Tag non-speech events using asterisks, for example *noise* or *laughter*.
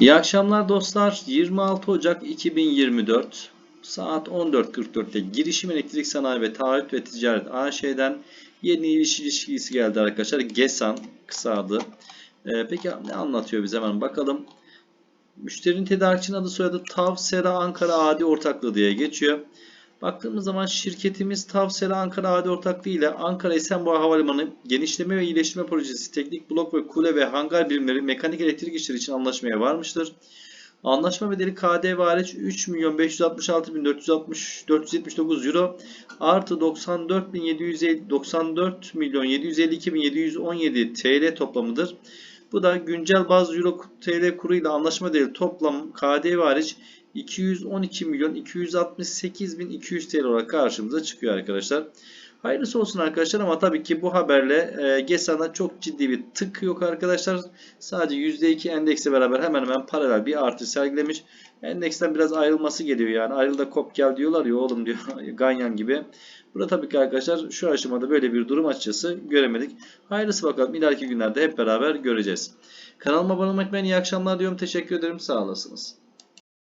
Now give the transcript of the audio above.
İyi akşamlar dostlar. 26 Ocak 2024 saat 14.44'te Girişim Elektrik Sanayi ve Taahhüt ve Ticaret AŞ'den yeni ilişki ilişkisi geldi arkadaşlar. GESAN kısa adı. Ee, peki ne anlatıyor bize hemen bakalım. Müşterinin tedarikçinin adı soyadı TAV Sera Ankara Adi Ortaklığı diye geçiyor. Baktığımız zaman şirketimiz TAV Sera Ankara Adi Ortaklığı ile Ankara Esenboğa Havalimanı genişleme ve iyileştirme projesi teknik blok ve kule ve hangar birimleri mekanik elektrik işleri için anlaşmaya varmıştır. Anlaşma bedeli KDV hariç 3 milyon 566 bin 460 479 euro artı 94 bin 750 94 milyon 752 bin 717 TL toplamıdır. Bu da güncel bazı euro TL kuru ile anlaşma bedeli toplam KDV hariç 212 milyon 268 bin 200 TL olarak karşımıza çıkıyor arkadaşlar. Hayırlısı olsun arkadaşlar ama tabii ki bu haberle e, GESA'da çok ciddi bir tık yok arkadaşlar. Sadece %2 endeksle beraber hemen hemen paralel bir artış sergilemiş. Endeksten biraz ayrılması geliyor yani. Ayrıl da kop gel diyorlar ya oğlum diyor *laughs* Ganyan gibi. Burada tabii ki arkadaşlar şu aşamada böyle bir durum açıkçası göremedik. Hayırlısı bakalım ileriki günlerde hep beraber göreceğiz. Kanalıma abone olmak için iyi akşamlar diyorum. Teşekkür ederim. Sağ olasınız.